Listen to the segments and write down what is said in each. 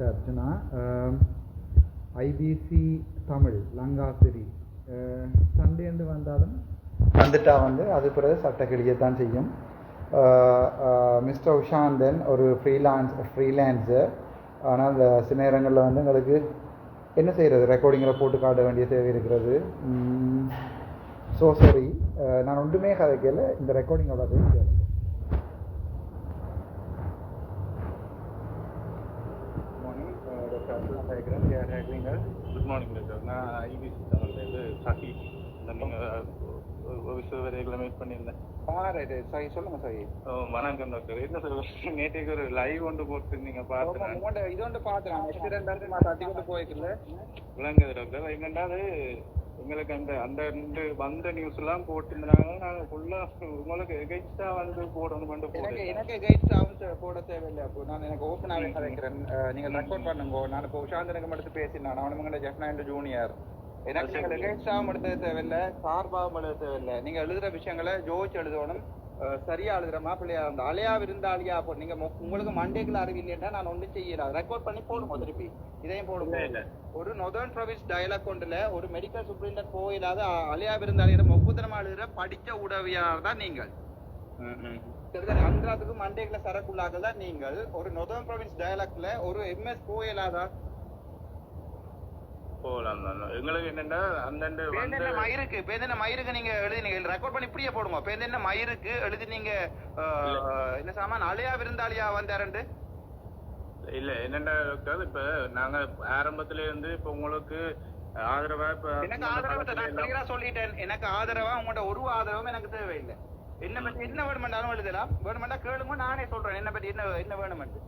Doctor Arjuna IBC Tamil Lankasri சண்டேந்து வந்தாலும் வந்துட்டா வந்து அது பிறகு சட்ட தான் செய்யும். மிஸ்டர் உஷாந்தன் ஒரு ஃப்ரீலான்ஸ் ஃப்ரீலான்ஸர் ஆனால் அந்த சில நேரங்களில் வந்து எங்களுக்கு என்ன செய்கிறது ரெக்கார்டிங்கில் போட்டு காட்ட வேண்டிய தேவை இருக்கிறது. ஸோ சரி நான் ஒன்றுமே கதைக்கல. இந்த ரெக்கார்டிங்கோட கேளுங்க மார்னிங் டாக்டர் அர்ஜுனா கேட்குறேன் யார் கேட்குறீங்க குட் மார்னிங் டாக்டர் நான் ஐபிசி தமிழ்லேருந்து சஹி நீங்கள் விஸ்வவரைகளை மீட் பண்ணியிருந்தேன். ஆ ரைட் சரி சொல்லுங்கள் சரி. ஓ, வணக்கம் டாக்டர் என்ன சார் நேற்றுக்கு ஒரு லைவ் ஒன்று போட்டு நீங்கள் உங்கள்கிட்ட இது வந்து பார்த்தேன் ஆக்சிடென்ட் வந்து நான் தட்டி கொண்டு போய்க்கல விளங்குது டாக்டர் என்னென்றால் எங்களுக்கு அந்த அந்த ரெண்டு வந்த நியூஸ் எல்லாம் போட்டிருந்தாங்க. நாங்கள் ஃபுல்லாக உங்களுக்கு எகென்ஸ்டாக வந்து போடணும் எனக்கு போட்டு எனக்கு கைட்ஸ் ஆகும் போட தேவையில்லை அப்போ. நான் எனக்கு ஓப்பனாகவே கதைக்கிறேன். அஹ், நீங்க ரெக்கார்ட் பண்ணுங்க. நான் இப்போ உஷாந்தனுக்கு மட்டும் பேசினேன் அவனுங்க ஜெஃப்னா ஜூனியர் எனக்கு நீங்கள் ஆகும் எடுத்தது தேவையில்லை. சார்பாகவும் எழுத தேவையில்லை. நீங்க எழுதுற விஷயங்களை ஜோதிச்சு எழுதணும். சரியா எழுதுற மாப்பிள்ளையா அந்த அலையா விருந்தாளியா அப்போ நீங்க மொ- உங்களுக்கு மண்டேக்குள்ள அறிவில்லைன்னா நான் ஒன்றும் செய்யல. ரெக்கார்ட் பண்ணி போடுங்க திருப்பி. இதையும் இல்ல. ஒரு நொதர்ன் ப்ரொவின்ஸ் டயலாக் கொண்டுல ஒரு மெடிக்கல் சூப்பரிண்டன்ட் போயிடாத அலையா விருந்தாளியிடம் ஒப்புதனமா எழுதுற படிச்ச உதவியாளர் தான் நீங்கள். அந்திராத்துக்கு மண்டேக்குள்ள சரக்குள்ளாக தான் நீங்கள். ஒரு நொதர்ன் ப்ரொவின்ஸ் டயலாக்ல ஒரு எம்எஸ் போயிடாதா போகலாம் எங்களுக்கு என்னென்னா பேந்தென்ன மயிருக்கு? பேந்தென்ன மயிருக்கு நீங்க எழுதினீங்க ரெக்கார்ட் பண்ணி இப்படியே போடுங்க. பேந்தென்ன மயிருக்கு எழுதி நீங்க அஹ், என்ன சாமான்? அலையா விருந்தாளியா வந்தாரண்டு இல்ல டாக்டர் இப்ப நாங்க ஆரம்பத்துல இருந்து இப்ப உங்களுக்கு ஆதரவா இப்ப எனக்கு ஆதரவு. நான் கிளியரா சொல்லிட்டேன். எனக்கு ஆதரவா உங்களோட ஒரு ஆதரவும் எனக்கு தேவையில்லை. என்ன பத்தி என்ன வேணுமென்றாலும் எழுதலாம். வேணுமெண்டா கேளுங்க நானே சொல்றேன். என்ன பத்தி என்ன என்ன வேணுமென்று.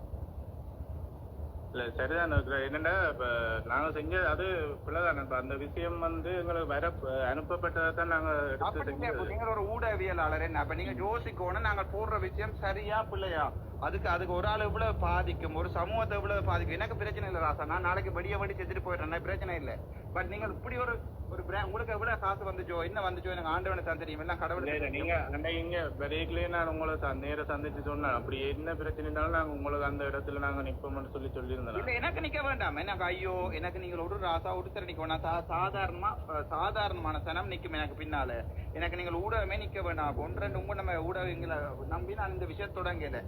இல்ல சரிதான். என்னன்னா இப்ப நாங்க செஞ்ச அது பிள்ளைதான். இப்ப அந்த விஷயம் வந்து எங்களுக்கு வர அனுப்பப்பட்டதை தான் நாங்க எடுத்து அப்படி இல்ல, இப்ப செஞ்சது நீங்க ஒரு ஊடகவியலாளர் என்ன அப்ப நீங்க யோசிக்கணும். நாங்க போடுற விஷயம் சரியா பிள்ளையா? அதுக்கு அதுக்கு ஒரு ஆள் எவ்வளவு பாதிக்கும்? ஒரு சமூகத்தை எவ்வளவு பாதிக்கும்? எனக்கு பிரச்சனை இல்ல ராசா. நான் நாளைக்கு வெடிய வெடி செத்துட்டு போயிடுறேன். பிரச்சனை இல்ல. பட் நீங்க இப்படி ஒரு ஒரு உங்களுக்கு எவ்வளவு காசு வந்துச்சோ என்ன வந்துச்சோ எனக்கு ஆண்டவனை தான் தெரியும். எல்லாம் கடவுள் நீங்க அன்னைக்கு வரையிலே நான் உங்களை ச- நேர சந்திச்சு சொன்னேன் அப்படி என்ன பிரச்சனைனாலும் நாங்க உங்களுக்கு அந்த இடத்துல நாங்க நிப்போம்னு சொல்லி சொல்லியிருந்தேன் இல்ல எனக்கு நிக்க வேண்டாம். எனக்கு ஐயோ எனக்கு நீங்கள் ஒரு ராசா ஒருத்தர் நிக்க வேண்டாம் சா- சாதாரணமான சனம் நிக்கும் எனக்கு பின்னால. எனக்கு நீங்கள் ஊடகமே நிக்க வேண்டாம் ஒன்று ரெண்டு உங்க நம்ம ஊடகங்களை நம்பி நான் இந்த விஷயம் தொடங்கல.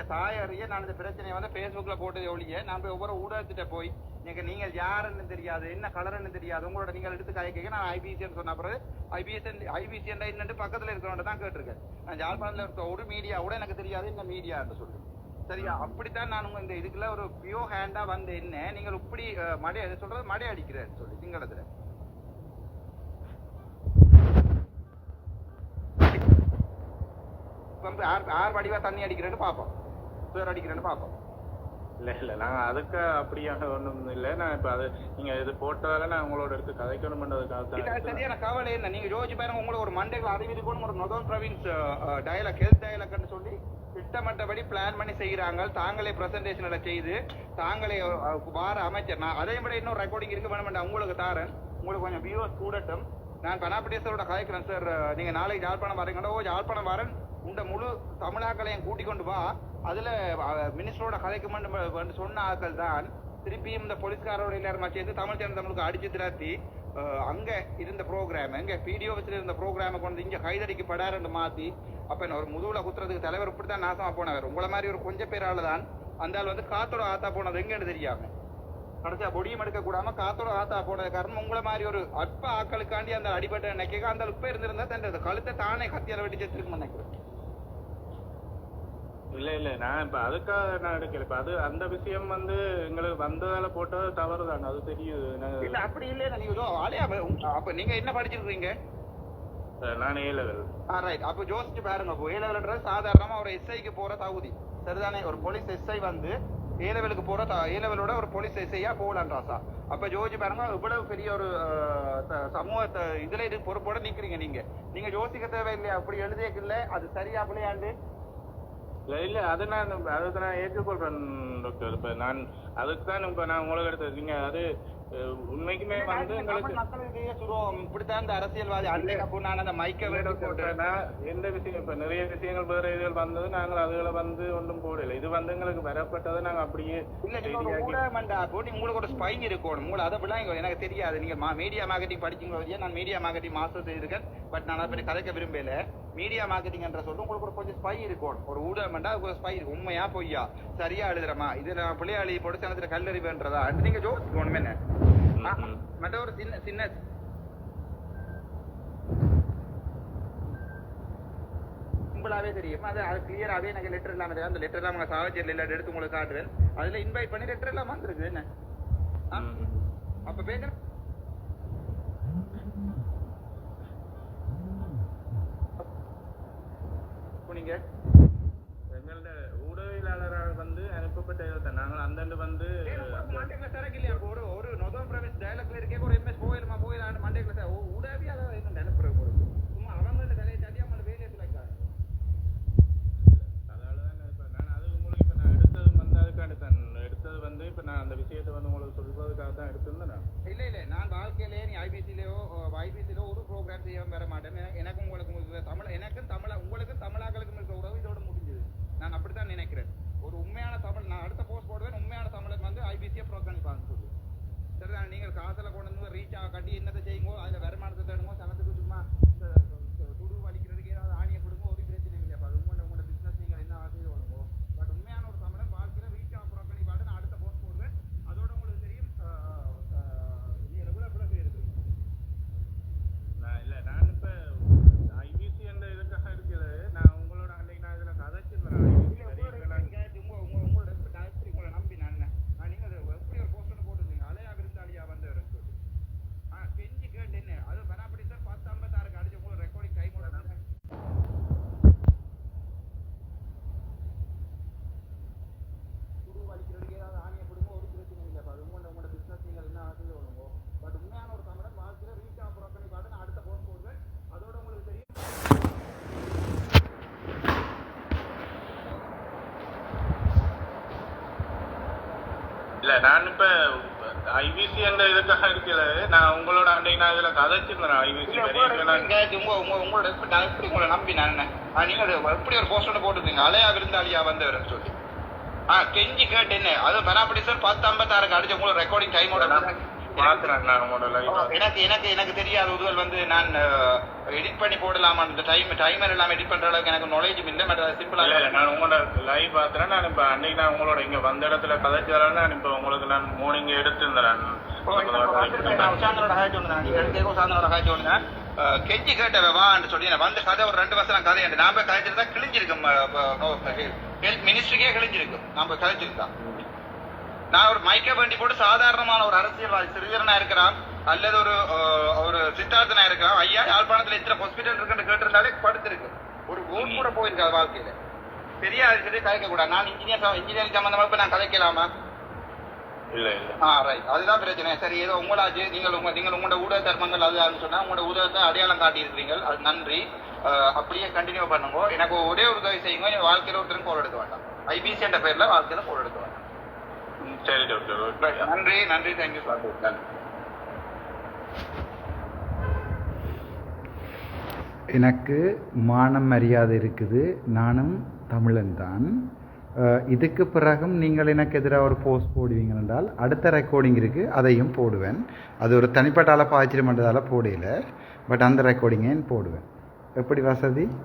இந்த தாயாரிய நான் இந்த பிரச்சனையை வந்து ஃபேஸ்புக்ல போட்டது ஒழிய நான் போய் ஒவ்வொரு ஊடகத்திட்ட போய் நீங்க நீங்கள் யாருன்னு தெரியாது என்ன கலருன்னு தெரியாது உங்களோட நீங்கள் எடுத்து கலைக்க நான் ஐபிசின்னு சொன்ன பிறகு ஐபிசி ஐபிசி என்னட்டு பக்கத்துல இருக்கிறவங்க தான் கேட்டிருக்கேன். நான் யாழ்ப்பாணத்துல இருக்க ஒரு மீடியா கூட எனக்கு தெரியாது இந்த மீடியான்னு சொல்லி. சரியா? அப்படித்தான் நான் உங்க இந்த இதுக்குள்ள ஒரு பியோ ஹேண்டா வந்து என்ன நீங்கள் இப்படி மடை அது சொல்றது மடை அடிக்கிறார் சொல்லி சிங்களத்துல. வந்து ஆர் ஆர் வடிவா தண்ணி அடிக்கிறேன்னு பார்ப்போம். பேர் அடிக்கிறேன்னு பார்ப்போம். இல்ல இல்ல நாங்க அதுக்கு அப்படியாக ஒண்ணும் இல்ல. நான் இப்ப அது நீங்க இது போட்டதால நான் உங்களோட எடுத்து கதைக்கணும்ன்றதுக்காக தான் சரியான கவலை என்ன நீங்க யோசிச்சு பாருங்க உங்களுக்கு ஒரு மண்டைகள் அறிவிக்கணும் ஒரு நொதல் பிரவின்ஸ் டயலாக் ஹெல்த் டயலாக்னு சொல்லி திட்டமிட்டபடி பிளான் பண்ணி செய்கிறாங்க தாங்களே பிரசன்டேஷன்ல செய்து தாங்களே வார அமைச்சர். நான் அதை விட இன்னொரு ரெக்கார்டிங் இருக்கு வேணுமெண்டா? உங்களுக்கு தாரேன். உங்களுக்கு கொஞ்சம் வியூவர்ஸ் கூடட்டும். நான் பனாபடேசரோட கலைக்கிறேன் சார் நீங்க நாளைக்கு யாழ்ப்பாணம் வரீங்களோ யாழ்ப்பாணம் வரேன். உண்ட முழு தமிழாக்களையும் கூட்டிக் கொண்டு வா. அதுல மினிஸ்டரோட கதைக்கு சொன்ன ஆட்கள் தான். திருப்பியும் இந்த போலீஸ்காரோட எல்லாரும் சேர்ந்து தமிழ் சேனல் தமிழுக்கு அடிச்சு திராத்தி அங்கே அங்க இருந்த ப்ரோக்ராம் எங்க பிடிஓ இருந்த ப்ரோக்ராமை கொண்டு இங்க கைதடிக்கு படாருன்னு மாத்தி அப்ப என்ன ஒரு முதுகுல குத்துறதுக்கு தலைவர் இப்படித்தான் நாசமா போனவர். உங்களை மாதிரி ஒரு கொஞ்சம் பேரால தான் அந்த ஆள் வந்து காத்தோட ஆத்தா போனது. எங்கன்னு தெரியாம? கடைசியா பொடியும் எடுக்க கூடாம காத்தோட ஆத்தா போனது காரணம் உங்களை மாதிரி ஒரு அற்ப ஆக்களுக்காண்டி அந்த அடிபட்ட நினைக்க அந்த உப்ப இருந்திருந்தா தன் கழுத்தை தானே கத்தியால வெட்டி செத்துருக்கு நினைக்கிறேன். இல்ல இல்ல. நான் இப்ப அதுக்காக நான் எடுக்கல. இப்ப அது அந்த விஷயம் வந்து எங்களுக்கு வந்ததால போட்டது தவறு தான் அது தெரியுது. இல்ல அப்படி இல்ல நீங்க ஆளையா அப்ப நீங்க என்ன படிச்சிருக்கீங்க நான் ஏ லெவல் ரைட் அப்ப யோசிச்சு பாருங்க. ஏ லெவல்ன்றது சாதாரணமா ஒரு எஸ்ஐக்கு போற தகுதி. சரிதானே? ஒரு போலீஸ் எஸ்ஐ வந்து ஏ லெவலுக்கு போற ஏ லெவலோட ஒரு போலீஸ் எஸ்ஐயா போகலாம் ராசா. அப்ப ஜோதி பாருங்க இவ்வளவு பெரிய ஒரு சமூகத்தை இதுல இது பொறுப்போட நிக்கிறீங்க நீங்க. நீங்க யோசிக்க தேவையில்லையா? அப்படி எழுதியக்கு இல்ல அது சரியா பிள்ளையாண்டு இல்ல இல்ல அது நான் அதை நான் ஏற்றுக்கொள்றேன் டாக்டர் இப்ப நான் அதுக்கு தான் இப்ப நான் உங்களுக்கு எடுத்து நீங்க அது உண்மைக்குமே வந்து எங்களுக்கு மக்களுக்கு சுருவம் இப்படித்தான் இந்த அரசியல்வாதி அன்றைக்கு அப்போ நான் அந்த மைக்க வேட போட்டு நான் எந்த விஷயம் இப்ப நிறைய விஷயங்கள் வேற இதுகள் வந்தது நாங்கள் அதுகளை வந்து ஒன்றும் போடல. இது வந்து எங்களுக்கு வரப்பட்டதை நாங்க அப்படியே போட்டு உங்களுக்கு ஒரு ஸ்பைன் இருக்கணும். உங்களுக்கு அதை விட எனக்கு தெரியாது. நீங்க மீடியா மார்க்கெட்டிங் படிச்சீங்களோ இல்லையா? நான் மீடியா மார்க்கெட்டிங் மாஸ்டர் செய்திருக்கேன். பட் நான் அதை கதைக்க விரும்பல. மீடியா மார்க்கெட்டிங் என்ற சொல்லும் உங்களுக்கு ஒரு கொஞ்சம் ஸ்பை இருக்கணும். ஒரு ஊடகமண்டா அதுக்கு ஒரு ஸ்பை இருக்கு. உண்மையா பொய்யா? சரியா எழுதுறமா? இது நான் பிள்ளையாளி போட்டு சனத்துல கல்லறிவுன்றதா? அது நீங்க ஜோசிக்கணும் என்ன? மற்ற ஒரு சின்ன சின்ன சிம்பிளாவே தெரியும். அது அது கிளியராவே எனக்கு லெட்டர் இல்லாம தெரியும். அந்த லெட்டர் எல்லாம் சாவச்சேரியில் இல்லாத எடுத்து உங்களுக்கு காட்டுவேன் அதுல இன்வைட் பண்ணி லெட்டர் எல்லாம் வந்திருக்கு. என்ன. அப்ப பேசுற நீங்க? எங்களோட ஊடகவியலாளரால் வந்து அனுப்பப்பட்ட இதை நாங்கள் அந்தண்டு வந்து ஒரு ஒரு நொதம் டயலாக்ல இருக்கே ஒரு எம்எஸ் போயிடுமா போயிடலான்னு மண்டேக்கில் சார் உடவே அதை என்ன நினைப்புற சும்மா அவங்க தலையை தட்டி அவங்க வேலையை சிலைக்காரு அதால தான் இப்ப நான் அது உங்களுக்கு இப்ப நான் எடுத்தது வந்து அதுக்காண்டி தான் எடுத்தது வந்து இப்ப நான் அந்த விஷயத்தை வந்து உங்களுக்கு சொல்வதற்காக தான் எடுத்திருந்தேன் நான். இல்ல இல்ல நான் வாழ்க்கையிலே நீ ஐபிசிலயோ ஐபிசிலோ ஒரு ப்ரோக்ராம் செய்ய வர மாட்டேன் எனக்கு- எனக்கும் உங்களுக்கும் இருக்கிற தமிழ் எனக்கும் தமிழ உங்களுக்கும் தமிழாக்களுக்கும் இருக்கிற உறவு இதோட முடிஞ்சது நான் அப்படித்தான் நினைக்கிறேன் ஒரு உண்மையான தமிழ் நான் அடுத்த போஸ்ட் போடுவேன் உண்மையான தமிழன் வந்து ஐபிசியை புறக்கணிப்பாங்க சொல்லி சரிதான் நீங்கள் காசுல கொண்டு வந்து ரீச் ஆக கட்டி என்னத்தை செய்யுங்கோ அதுல வருமானத்தை தேடுங்கோ சனத்துக்கு சும்மா இந்த துடு வலிக்கிறதுக்கு ஏதாவது ஆணியை கொடுங்க ஒரு பிரச்சனை இல்லை அப்ப அது உங்களோட உங்களோட பிசினஸ் நீங்கள் என்ன செய்து கொள்ளுங்கோ பட் உண்மையான ஒரு தமிழன் வாழ்க்கையில ரீச் ஆக புறக்கணிப்பாடு நான் அடுத்த போஸ்ட் போடுவேன் அதோட உங்களுக்கு தெரியும் அஹ், அஹ், நீங்க ரெகுலர் பிளஸ் இருக்கு நான் இல்ல நான் இப்ப ஐபிசி என்ற இதுக்காக இருக்கிறது நான் உங்களோட அன்னைக்கு நான் இதுல கதைச்சிருந்தேன் IBC வரிகளாக அடுத்த போஸ்ட் போடுவேன் அதோட உங்களுக்கு தெரியும் இல்ல நான் இப்ப ஐபிசி என்ற இதுக்காக இருக்கிறது நான் உங்களோட அன்னைக்கு நான் இதுல கதைச்சிருந்தேன் ஐபிசி உங்களோட நான் எப்படி உங்களை நம்பி நான் நீங்க எப்படி ஒரு ஒண்ணு போட்டிருந்தீங்க, அலையா விருந்தாளியா வந்தவர்னு சொல்லி. ஆ, கெஞ்சி கேட்டு என்ன? அது பனாபடி சார் பத்து ஐம்பத்தாறுக்கு அடிச்ச recording time ஓட பாக்குறேன் நான் உங்களோட லைவ் எனக்கு எனக்கு எனக்கு தெரியாத உதவல் வந்து நான் எடிட் பண்ணி போடலாமா இந்த டைம் டைமர் எல்லாம் எடிட் பண்ற அளவுக்கு எனக்கு நாலேஜ் இல்லை பட் சிம்பிளா இல்ல நான் உங்களோட லைவ் பாக்குறேன் நான் இப்ப அன்னைக்கு நான் உங்களோட இங்க வந்த இடத்துல கதைச்சாலும் நான் இப்ப உங்களுக்கு நான் மார்னிங் எடுத்திருந்தேன் நான் உசாந்தனோட ஹாய் சொன்னேன் நீங்க எடுத்து உசாந்தனோட ஹாய் சொன்னேன் கெஞ்சி கேட்டவ வான்னு சொல்லி நான் வந்து கதை ஒரு ரெண்டு வருஷம் கதை என்று நாம கதைச்சிருந்தா கிழிஞ்சிருக்கும் ஹெல்த் மினிஸ்ட்ரிக்கே கிழிஞ்சிருக்கும். நாம கதைச்சிருந்தா நான் ஒரு மைக்க வேண்டி போட்டு சாதாரணமான ஒரு அரசியல்வாதி சிறிதரனா இருக்கிறான் அல்லது ஒரு ஒரு சித்தார்த்தனா இருக்கிறான். ஐயா யாழ்ப்பாணத்துல எத்தனை ஹாஸ்பிட்டல் இருக்குன்னு கேட்டிருந்தாலே படுத்திருக்கு. ஒரு ஓட் கூட போயிருக்காது வாழ்க்கையில. தெரியாது சொல்லி கதைக்க கூடாது. நான் இன்ஜினியர் இன்ஜினியரிங் சம்பந்தமா இப்ப நான் ரைட் அதுதான் பிரச்சனை. சரி ஏதோ உங்களாச்சு நீங்கள் உங்க நீங்கள் உங்களோட ஊடக தர்மங்கள் அது சொன்னா உங்களோட ஊடகத்தை அடையாளம் காட்டியிருக்கிறீங்க அது நன்றி. அப்படியே கண்டினியூ பண்ணுங்க. எனக்கு ஒரே ஒரு உதவி செய்யுங்க. வாழ்க்கையில ஒருத்தரும் கோல் எடுக்க வேண்டாம். ஐபிசி என்ற பேர்ல வாழ்க்கையில கோல் எடுக்க வேண்டாம். சரி டாக்டர் நன்றி நன்றி. தேங்க்யூ சார் நன்றி எனக்கு மானம் மரியாதை இருக்குது. நானும் தமிழன் தான். இதுக்கு பிறகும் நீங்கள் எனக்கு எதிராக ஒரு போஸ்ட் போடுவீங்க என்றால் அடுத்த ரெக்கார்டிங் இருக்குது அதையும் போடுவேன். அது ஒரு தனிப்பட்ட அளப்பு ஆச்சரியமன்றதால போடையில பட் அந்த ரெக்கார்டிங்கை போடுவேன்? எப்படி வசதி?